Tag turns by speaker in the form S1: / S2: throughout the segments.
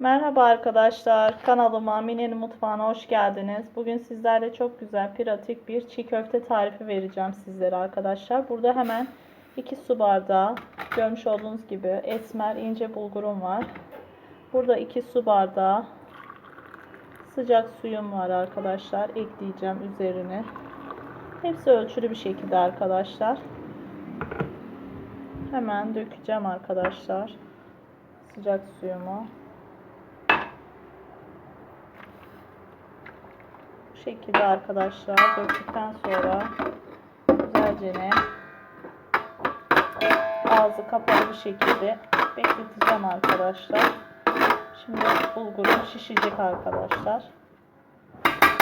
S1: Merhaba arkadaşlar, kanalıma Mine'nin mutfağına hoş geldiniz. Bugün sizlerle çok güzel, pratik bir çiğ köfte tarifi vereceğim sizlere arkadaşlar. Burada hemen 2 su bardağı, görmüş olduğunuz gibi esmer ince bulgurum var. Burada 2 su bardağı sıcak suyum var arkadaşlar. Ekleyeceğim üzerine. Hepsi ölçülü bir şekilde arkadaşlar. Hemen dökeceğim arkadaşlar. Sıcak suyumu. Bu şekilde arkadaşlar döktükten sonra güzelce ne ağzı kapalı bir şekilde bekleteceğim arkadaşlar. Şimdi bulgurum şişecek arkadaşlar.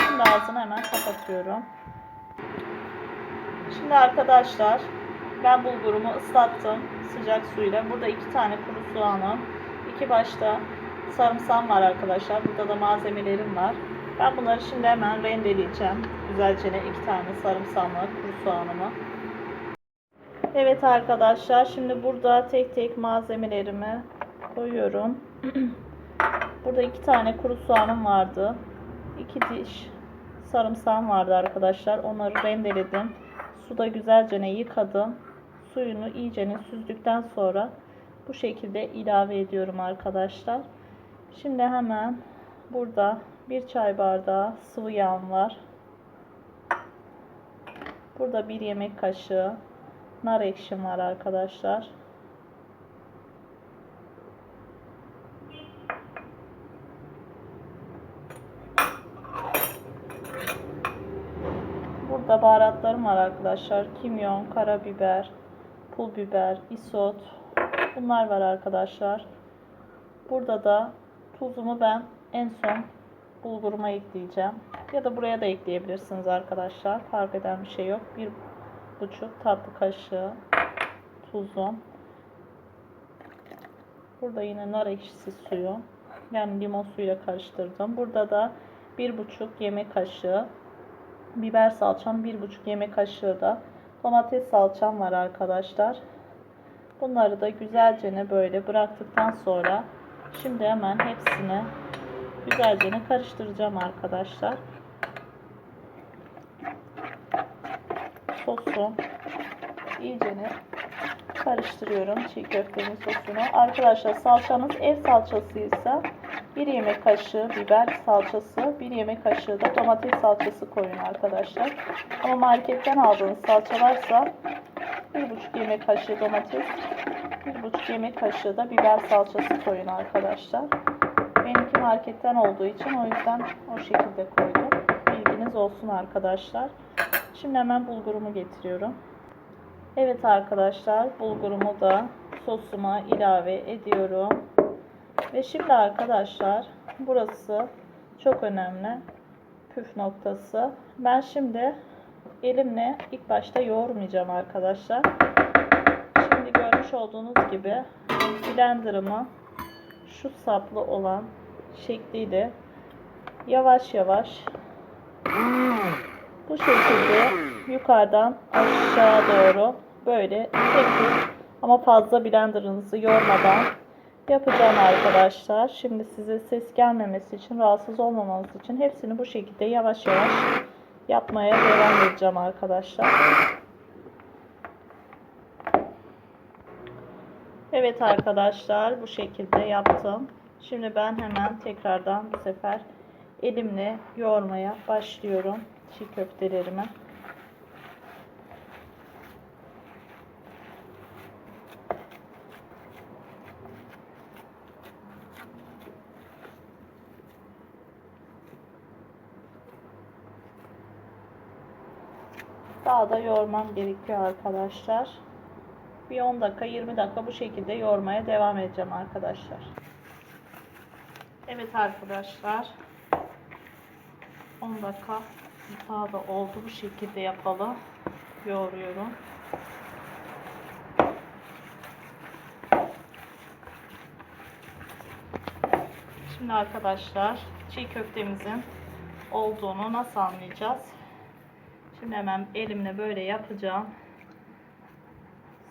S1: Şimdi ağzını hemen kapatıyorum. Şimdi arkadaşlar ben bulgurumu ıslattım sıcak suyla. Burada iki tane kuru soğanım, iki başta sarımsağım var arkadaşlar. Burada da malzemelerim var. Ben bunları şimdi hemen rendeleyeceğim. Güzelce iki tane sarımsağımı, kuru soğanımı. Evet arkadaşlar şimdi burada tek tek malzemelerimi koyuyorum. burada iki tane kuru soğanım vardı. iki diş sarımsağım vardı arkadaşlar. Onları rendeledim. Suda güzelce yıkadım. Suyunu iyice süzdükten sonra bu şekilde ilave ediyorum arkadaşlar. Şimdi hemen burada bir çay bardağı sıvı yağım var. Burada bir yemek kaşığı nar ekşim var arkadaşlar. Burada baharatlarım var arkadaşlar. Kimyon, karabiber, pul biber, isot. Bunlar var arkadaşlar. Burada da tuzumu ben en son bulguruma ekleyeceğim. Ya da buraya da ekleyebilirsiniz arkadaşlar. Fark eden bir şey yok. Bir buçuk tatlı kaşığı tuzum. Burada yine nar ekşisi suyu. Yani limon suyuyla karıştırdım. Burada da bir buçuk yemek kaşığı biber salçam, bir buçuk yemek kaşığı da domates salçam var arkadaşlar. Bunları da güzelce böyle bıraktıktan sonra şimdi hemen hepsini güzelce karıştıracağım arkadaşlar. Sosu iyice karıştırıyorum çiğ köftenin sosunu. Arkadaşlar salçanız ev salçasıysa bir yemek kaşığı biber salçası, bir yemek kaşığı da domates salçası koyun arkadaşlar. Ama marketten aldığınız salça varsa bir buçuk yemek kaşığı domates, bir buçuk yemek kaşığı da biber salçası koyun arkadaşlar. Benimki marketten olduğu için o yüzden o şekilde koydum. Bilginiz olsun arkadaşlar. Şimdi hemen bulgurumu getiriyorum. Evet arkadaşlar bulgurumu da sosuma ilave ediyorum. Ve şimdi arkadaşlar burası çok önemli püf noktası. Ben şimdi elimle ilk başta yoğurmayacağım arkadaşlar. Şimdi görmüş olduğunuz gibi blenderımı şu saplı olan şekliyle yavaş yavaş bu şekilde yukarıdan aşağı doğru böyle tek tek ama fazla blenderınızı yormadan yapacağım arkadaşlar. Şimdi size ses gelmemesi için, rahatsız olmamanız için hepsini bu şekilde yavaş yavaş yapmaya devam edeceğim arkadaşlar. Evet arkadaşlar bu şekilde yaptım. Şimdi ben hemen tekrardan bu sefer elimle yoğurmaya başlıyorum çiğ köftelerimi. Daha da yoğurmam gerekiyor arkadaşlar. Bir 10 dakika 20 dakika bu şekilde yoğurmaya devam edeceğim arkadaşlar. Evet arkadaşlar. 10 dakika daha da oldu bu şekilde yapalım. Yoğuruyorum. Şimdi arkadaşlar çiğ köftemizin olduğunu nasıl anlayacağız? Şimdi hemen elimle böyle yapacağım.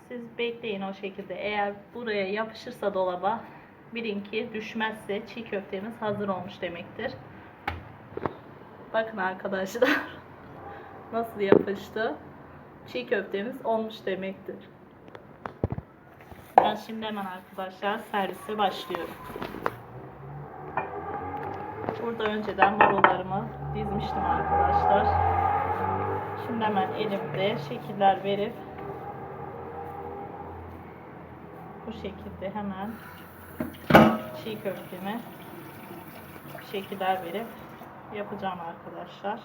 S1: Siz bekleyin o şekilde. Eğer buraya yapışırsa dolaba bilin ki düşmezse çiğ köftemiz hazır olmuş demektir. Bakın arkadaşlar nasıl yapıştı. Çiğ köftemiz olmuş demektir. Ben şimdi hemen arkadaşlar servise başlıyorum. Burada önceden marullarımı dizmiştim arkadaşlar. Şimdi hemen elimde şekiller verip bu şekilde hemen çiğ köftemi şekiller verip yapacağım arkadaşlar.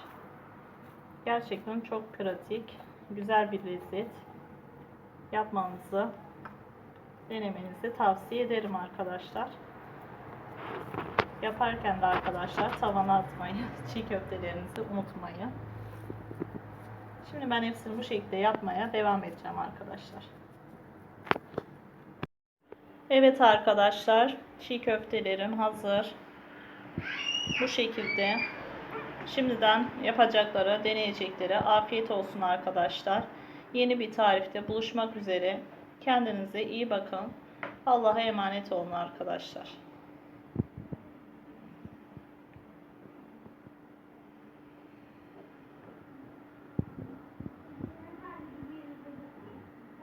S1: Gerçekten çok pratik, güzel bir lezzet. Yapmanızı, denemenizi tavsiye ederim arkadaşlar. Yaparken de arkadaşlar tavana atmayı, çiğ köftelerinizi unutmayın. Şimdi ben hepsini bu şekilde yapmaya devam edeceğim arkadaşlar. Evet arkadaşlar, çiğ köftelerim hazır. Bu şekilde. Şimdiden yapacaklara, deneyeceklere afiyet olsun arkadaşlar. Yeni bir tarifte buluşmak üzere. Kendinize iyi bakın. Allah'a emanet olun arkadaşlar.